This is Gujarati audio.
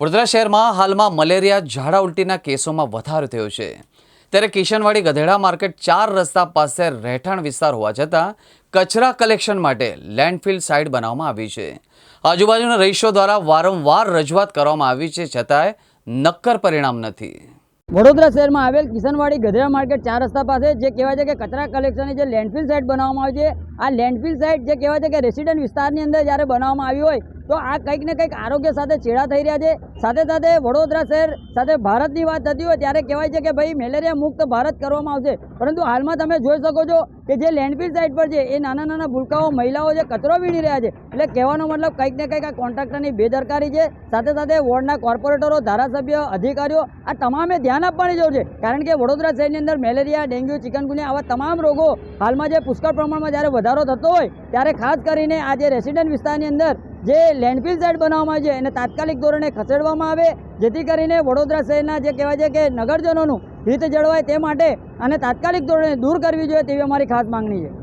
વડોદરા શહેરમાં હાલમાં મલેરિયા ઝાડા ઉલટીના કેસોમાં વધારો થયો છે. ત્યારે કિશનવાડી ગધેડા માર્કેટ ચાર રસ્તા પાસે રહેઠાણ વિસ્તાર હોવા છતાં કચરા કલેક્શન માટે લેન્ડફિલ સાઇટ બનાવવામાં આવી છે. આજુબાજુના રહીશો દ્વારા વારંવાર રજૂઆત કરવામાં આવી છે, છતાંય નક્કર પરિણામ નથી. વડોદરા શહેરમાં આવેલ કિશનવાડી ગધેડા માર્કેટ ચાર રસ્તા પાસે જે કહેવાય છે કે કચરા કલેક્શનની જે લેન્ડફિલ સાઇટ બનાવવામાં આવી છે આ લેન્ડફિલ સાઇટ જે કહેવાય છે કે રેસિડેન્ટ વિસ્તારની અંદર જ્યારે બનાવવામાં આવી હોય, તો આ કંઈક ને કંઈક આરોગ્ય સાથે છેડા થઈ રહ્યા છે. સાથે સાથે વડોદરા શહેર સાથે ભારતની વાત થતી હોય ત્યારે કહેવાય છે કે ભાઈ, મેલેરિયા મુક્ત ભારત કરવામાં આવશે. પરંતુ હાલમાં તમે જોઈ શકો છો કે જે લેન્ડફિલ સાઇટ પર છે, એ નાના નાના ભૂલકાઓ મહિલાઓ જે કચરો વીણી રહ્યા છે. એટલે કહેવાનો મતલબ કંઈક ને કંઈક આ કોન્ટ્રાક્ટરની બેદરકારી છે. સાથે સાથે વોર્ડના કોર્પોરેટરો, ધારાસભ્ય, અધિકારીઓ, આ તમામે ધ્યાન આપવાની જરૂર છે. કારણ કે વડોદરા શહેરની અંદર મેલેરિયા, ડેન્ગ્યુ, ચિકનગુનિયા આવા તમામ રોગો હાલમાં જે પુષ્કળ પ્રમાણમાં જ્યારે વધારો થતો હોય, ત્યારે ખાસ કરીને આ જે રેસિડન્ટ વિસ્તારની અંદર જે લેન્ડફિલ સાઇટ બનાવવામાં આવી છે, એને તાત્કાલિક ધોરણે ખસેડવામાં આવે, જેથી કરીને વડોદરા શહેરના જે કહેવાય છે કે નગરજનોનું હિત જળવાય તે માટે અને તાત્કાલિક ધોરણે દૂર કરવી જોઈએ તેવી અમારી ખાસ માંગણી છે.